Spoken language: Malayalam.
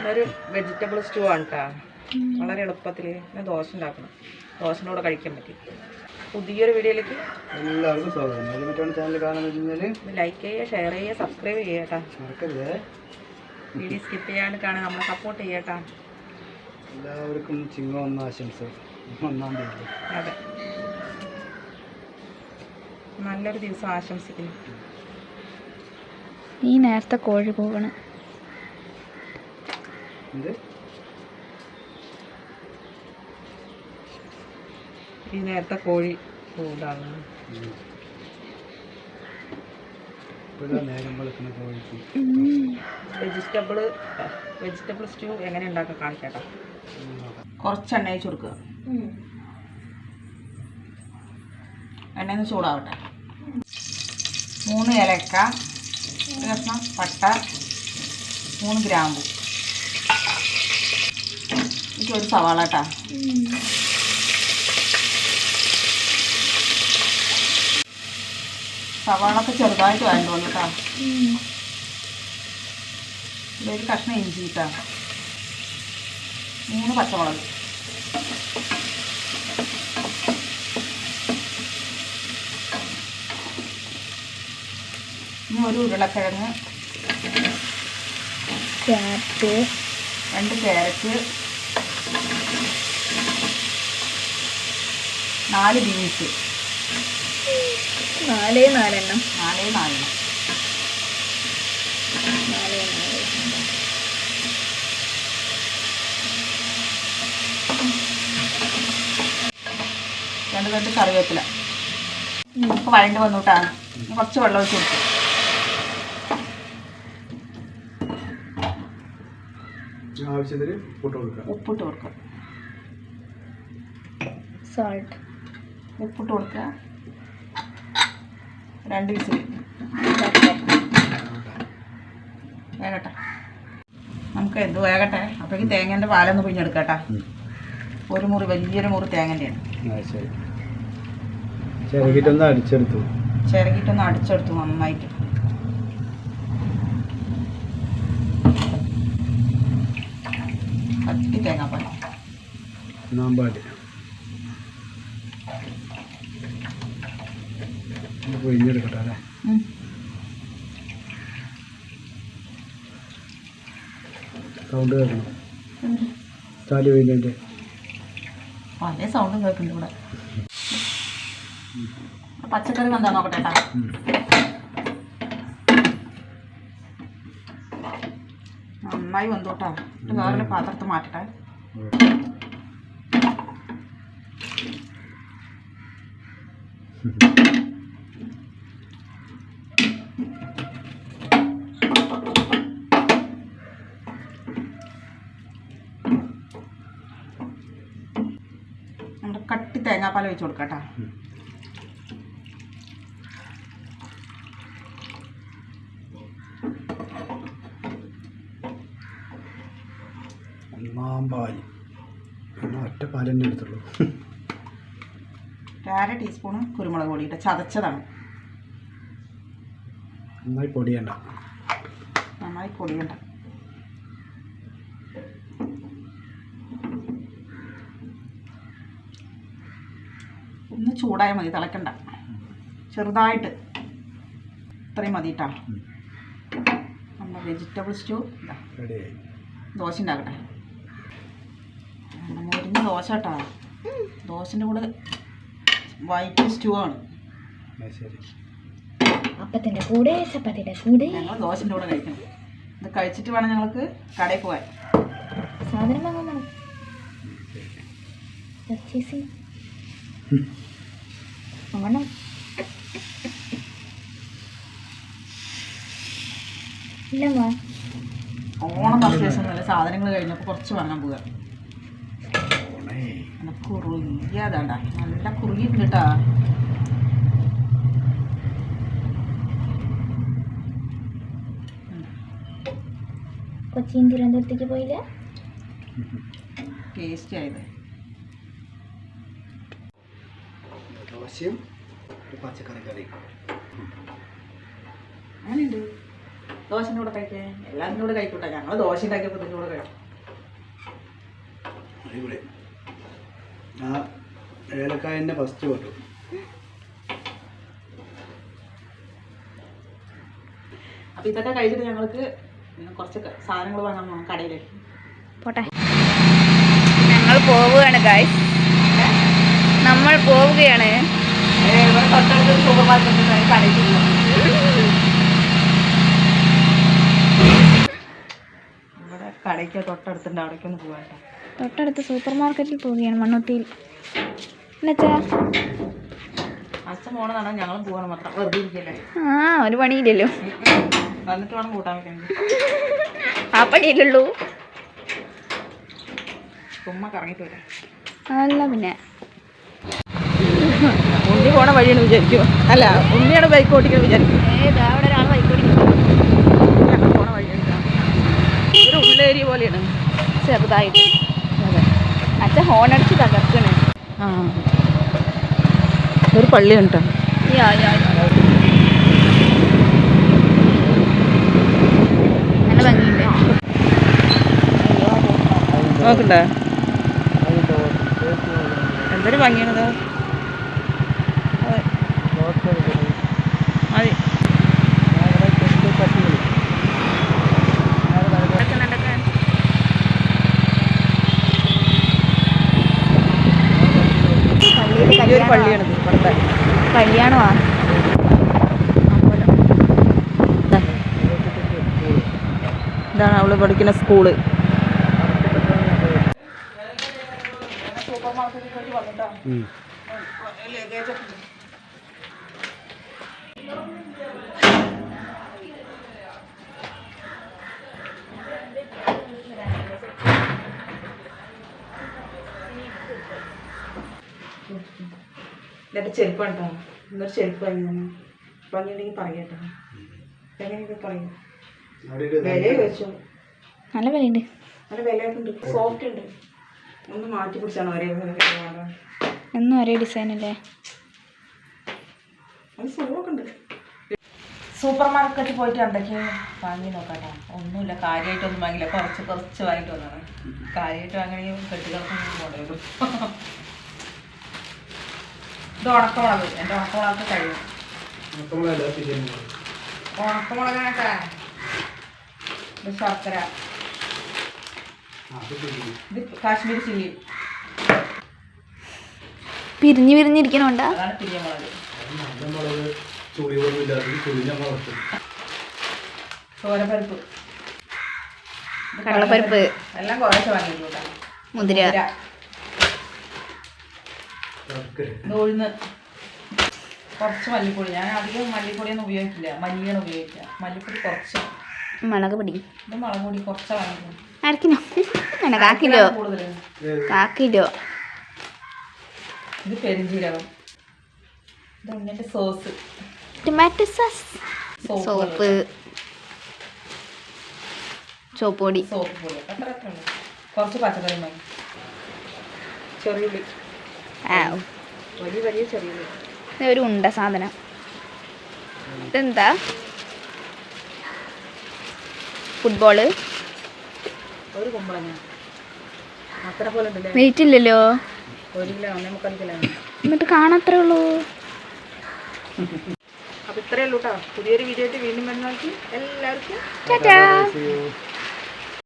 ഇതൊരു വെജിറ്റബിൾ സ്റ്റൂ ആണ് കേട്ടോ വളരെ എളുപ്പത്തിൽ ഞാൻ ദോശ ഉണ്ടാക്കണം. ദോശന്റെ കൂടെ കഴിക്കാൻ പറ്റും. പുതിയൊരു വീഡിയോയിലേക്ക് എല്ലാവർക്കും സ്വാഗതം. ചാനൽ കാണാൻ ലൈക്ക് ചെയ്യുക ഷെയർ ചെയ്യുക സബ്സ്ക്രൈബ് ചെയ്യുക കേട്ടോ. മറക്കരുത്. വീഡിയോ സ്കിപ്പ് ചെയ്യാണ്ട് കാണാൻ നമ്മളെ സപ്പോർട്ട് ചെയ്യുക കേട്ടോ. എല്ലാവർക്കും ചിങ്ങം ഒന്ന ആശംസ. ഒന്നാം തീയതി. അതെ. നല്ലൊരു ദിവസം ആശംസിക്കുന്നു. നീ നേരത്തെ കോഴി പോകണം. എന്ത് ഈ നേരത്തെ കോഴി കൂടാണ് വെജിറ്റബിൾ വെജിറ്റബിൾ സ്റ്റൂ എങ്ങനെ ഉണ്ടാക്കാൻ കാണിക്കട്ടോ. കുറച്ച് എണ്ണ അയച്ചു കൊടുക്കുക എണ്ണ ഒന്ന് ചൂടാവട്ടെ. മൂന്ന് ഏലക്ക ഒരു കഷ്ണം പട്ട മൂന്ന് ഗ്രാമ്പു. എനിക്ക് ഒരു സവാള കേട്ടാ സവാളൊക്കെ ചെറുതായിട്ട് വേണ്ടു കേട്ടോ ഒരു കഷ്ണം ഇഞ്ചി കേട്ടോ മൂന്ന് പച്ചമുളക്. ഇനി ഒരു ഉരുളക്കിഴങ്ങ്. ക്യാരറ്റ്. രണ്ട് ക്യാരറ്റ്. നാല് ബീൻസ് നാലേ നാലെണ്ണം. നാലേ നാലെണ്ണം. നാലേ നാല് രണ്ട് രണ്ട് കറിവേപ്പില. നമുക്ക് വഴണ്ട് വന്നോട്ടാണ് ഇനി കുറച്ച് വെള്ളം ഒഴിച്ച് കൊടുക്കും. ആവശ്യത്തിന് ഉപ്പിട്ട് കൊടുക്കാം. ഉപ്പിട്ട് കൊടുക്കുക സോൾട്ട് ഉപ്പിട്ട് കൊടുക്കുക. രണ്ട് വിസിൽ വേകട്ടെ നമുക്ക് എന്ത് വേകട്ടെ അപ്പോഴേക്കും തേങ്ങേന്റെ പാലൊന്ന് പിഴിഞ്ഞെടുക്കട്ടെ. ഒരു മുറി വലിയൊരു മുറി തേങ്ങന്റെയാണ് ചിരകിട്ടൊന്ന് അടിച്ചെടുത്തു. ചിരകിട്ടൊന്ന് അടിച്ചെടുത്തു നന്നായിട്ട്. കത്തി തേങ്ങാപ്പാൽ ഇത് പൊഴിഞ്ഞെടുക്കട്ടെ അല്ലേ. സൗണ്ട് കേൾക്കണം? ചാലി പൊഴിഞ്ഞതിന്റെ പല സൗണ്ടും കേൾക്കുന്നുണ്ട് ഇവിടെ. പച്ചക്കറി വന്നാ നോക്കട്ടെ കേട്ടാ. നന്നായി വന്നോട്ടാ ഇത് വേറെ പാത്രത്തിൽ മാറ്റട്ടെ. നമ്മുടെ തേങ്ങാപ്പാൽ ഒഴിച്ച് കൊടുക്കാം കേട്ടോ ഒന്നാം പാൽ ഒറ്റ പാൽ തന്നെ എടുത്തുള്ളൂ. അര ടീസ്പൂണ് കുരുമുളക് പൊടി ഇട്ട് ചതച്ചതാണ്. നന്നായി പൊടിയണ്ട. നന്നായി പൊടിയണ്ട. ഒന്ന് ചൂടായ മതി തിളക്കണ്ട. ചെറുതായിട്ട്. ഇത്രയും മതി കേട്ടോ നമ്മുടെ വെജിറ്റബിൾ സ്റ്റൂ ഇതാ. റെഡിയായി. ദോശ ഉണ്ടാക്കട്ടെ. മുരിഞ്ഞ ദോശ കേട്ടോ. ദോശന്റെ കൂടെ വൈറ്റ് സ്റ്റൂ ആണ്. അപ്പത്തിന്റെ കൂടെ ചപ്പാത്തിയുടെ കൂടെ. ഞങ്ങൾ ദോശന്റെ കൂടെ കഴിക്കണം. ഇത് കഴിച്ചിട്ട് വേണം ഞങ്ങൾക്ക് കടയിൽ പോകാൻ സാധനം വാങ്ങാൻ പർച്ചേസിങ് വാങ്ങണം ഇല്ലമ്മാ ഓണം പർച്ചേസ് ഒന്നുമില്ല സാധനങ്ങൾ കഴിഞ്ഞപ്പോൾ കുറച്ച് വാങ്ങാൻ പോവുക കുറുകിയതാണ്ട നല്ല കുറുകിയിട്ടുണ്ട് കേട്ടാ കൊച്ചിൻ തിരുവനന്തപുരത്തേക്ക് പോയില്ല? ടേസ്റ്റി ആയത് ദോശയും ഒരു പച്ചക്കറി കറി അങ്ങനെയുണ്ട്. ദോശന്റെ കൂടെ കഴിക്കേ എല്ലാത്തിന്റെ കൂടെ കഴിക്കൂട്ടെ. ഞങ്ങൾ ദോശ ഉണ്ടാക്കിയപ്പോൾ ഇതിന്റെ കൂടെ കഴിക്കും. അടിപൊളി. ആ ഏലക്കായന്റെ ഫസ്റ്റ് കൊട്ടു. അപ്പോൾ ഇതൊക്കെ കഴിച്ചിട്ട് ഞങ്ങൾക്ക് കുറച്ച് സാധനങ്ങൾ വാങ്ങാൻ പോകണം കടയിലേക്ക്. പോട്ടെ. ഞങ്ങൾ പോവുകയാണ് ഗായ്സ് നമ്മൾ പോവുകയാണ് ഏ, ഇവിടെ തൊട്ടടുത്ത് സൂപ്പർ മാർക്കറ്റ് ഉണ്ട് കടയിൽ പോവുകയാണ്. കടയ്ക്ക് തൊട്ടടുത്തുണ്ട് അവിടേക്കൊന്ന് പോകാം കേട്ടോ തൊട്ടടുത്ത് സൂപ്പർ മാർക്കറ്റിൽ പോവുകയാണ് മണ്ണുത്തിയിൽ എന്നുവെച്ചാ അച്ഛൻ ഞങ്ങളും പോകണം മാത്രം. വെറുതെ ഇരിക്കല്ലേ? ആ ഒരു പണിയില്ലല്ലോ. വന്നിട്ട് വേണം കൂട്ടാൻ വെക്കാൻ. ആ പണിയില്ലല്ലോ. ചുമ്മാ കറങ്ങിട്ട് വരാം അല്ല പിന്നെ. പോണ വഴിയാണ് വിചാരിക്കും അല്ല ഉമ്മയാണ് ബൈക്ക് ഓടിക്കുന്നത് വിചാരിക്കും പോണ വഴിയാണ് ഒരു ഉള്ളേരിയ പോലെയാണ്. ചെറുതായിട്ട്. അച്ഛൻ ഹോൺ അടിച്ച് തകർക്കണേ. ആ. ഒരു പള്ളിയുണ്ട് യാ യാ നോക്കണ്ടേ. എന്തൊരു ഭംഗിയാണത് മതി നടക്ക് നടക്ക്. പള്ളിയിൽ ഈ ഒരു കല്യാണമാ. പള്ളിയാണിത് ഇവിടുത്തെ. കല്യാണമാ. ഇതാണ് അവൾ പഠിക്കുന്ന സ്കൂൾ. ഇതെന്റെ ചെരുപ്പ് കേട്ടോ ഇന്നൊരു ചെരുപ്പ് വാങ്ങി ഭംഗിയുണ്ടെങ്കിൽ പറയട്ടോ. എങ്ങനെയൊക്കെ പറയും? വില ചോദിച്ചു. നല്ല വിലയുണ്ട്. നല്ല വിലയൊക്കെ ഉണ്ട് സോഫ്റ്റ് ഉണ്ട്. ഒന്ന് മാറ്റി പിടിച്ചാണ് ഒരേ വില എന്നും ഒരേ ഡിസൈൻ അല്ലേ? അത് സുഖമൊക്കെ ഉണ്ട്. സൂപ്പർ മാർക്കറ്റിൽ പോയിട്ട് എന്തൊക്കെ വാങ്ങി നോക്കാട്ടോ? ഒന്നുമില്ല. കാര്യമായിട്ടൊന്നും വാങ്ങില്ല കുറച്ച് കുറച്ച് വാങ്ങിയിട്ട് വന്നതാണ്. കാര്യമായിട്ട് വാങ്ങണമെങ്കിൽ കെട്ടുകൾക്കൊന്നും കൊണ്ടുവരും ഇത് ഉണക്കമുളക്. എന്റെ ഉണക്കമുളക് കഴിയും. ഉണക്കമുളകാട്ടെ ഇത് ശർക്കര. ഇത് കാശ്മീരി ചില്ലി. പിരിഞ്ഞു പിരിഞ്ഞിരിക്കണോണ്ടാ? അതാണ് പിരിയമുളക് ചോരപ്പരിപ്പ്. കടലപ്പരിപ്പ്. എല്ലാം കുറേശ്ശെ വാങ്ങിയിട്ടു കേട്ടോ. മുതിര ഉഴുന്ന് കുറച്ച് മല്ലിപ്പൊടി. ഞാൻ അധികം മല്ലിപ്പൊടിയൊന്നും ഉപയോഗിക്കില്ല. മല്ലിയാണ് ഉപയോഗിക്കുക. മല്ലിപ്പൊടി കുറച്ച്. മുളക് പൊടി. ഇത് മുളക് പൊടി കുറച്ച് വാങ്ങിക്കും അരക്കിനോ വേണ്ട കാക്കിലോ? കാക്കിലോ? ഇത് പെരിഞ്ചീരകം. ഇത് sauce. Tomato sauce. Soap soap. Soap പൊടി. സോപ്പ് പൊടി. അത്ര അത്ര കുറച്ച് പച്ചക്കറി മതി. ചെറിയുള്ളി. ആ. വലിയ വലിയ ചെറിയുള്ളി ഒരു ഉണ്ട സാധനം. ഇതെന്താ? ഫുട്ബോൾ. ഒരു കുമ്പളങ്ങ. അത്ര പോലെ വെയിറ്റ് ഇല്ലല്ലോ. ഒരു കിലോ ഒന്നേ മുക്കാൽ കിലോ. എന്നിട്ട് കാണാത്രേ ഉള്ളൂ. അപ്പോൾ ഇത്രയേ ഉള്ളൂ കേട്ടോ പുതിയൊരു വീഡിയോ ആയിട്ട് വീണ്ടും വരുന്നവർക്ക് എല്ലാവർക്കും ടാറ്റാ.